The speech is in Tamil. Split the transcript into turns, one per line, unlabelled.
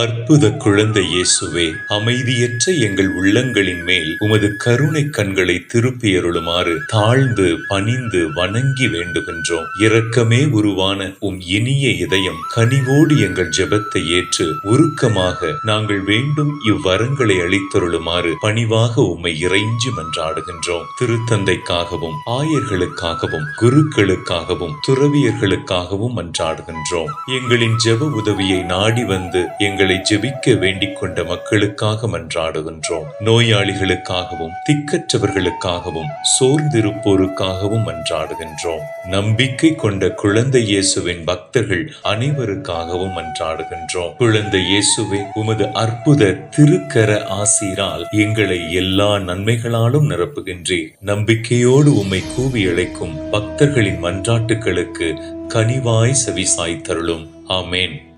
அற்புத குழந்தை இயேசுவே அமைதியற்ற எங்கள் உள்ளங்களின் மேல் உமது கருணை கண்களை திருப்பியருளுமாறு தாழ்ந்து பணிந்து வணங்கி வேண்டுகின்றோம். இரக்கமே உருவான உம் இனிய இதயம் கனிவோடு எங்கள் ஜெபத்தை ஏற்று உருக்கமாக நாங்கள் வேண்டும் இவ்வரங்களை அளித்தருளுமாறு பணிவாக உம்மை இறைஞ்சி மன்றாடுகின்றோம். திருத்தந்தைக்காகவும் ஆயர்களுக்காகவும் குருக்களுக்காகவும் துறவியர்களுக்காகவும் மன்றாடுகின்றோம். எங்களின் ஜெப உதவியை நாடி வந்து எங்கள் ஜெபிக்க வேண்டிக் கொண்ட மக்களுக்காக மன்றாடுகின்றோம். நோயாளிகளுக்காகவும் திக்கற்றவர்களுக்காகவும் சோர்ந்திருப்போருக்காகவும் மன்றாடுகின்றோம். நம்பிக்கை கொண்ட குழந்தை இயேசுவின் பக்தர்கள் அனைவருக்காகவும் மன்றாடுகின்றோம். குழந்தை இயேசுவே உமது அற்புத திருக்கர ஆசீரால் எங்களை எல்லா நன்மைகளாலும் நிரப்புகின்றீர். நம்பிக்கையோடு உம்மை கூவி அழைக்கும் பக்தர்களின் மன்றாட்டுகளுக்கு கனிவாய் செவிசாய்த்தருளும். ஆமேன்.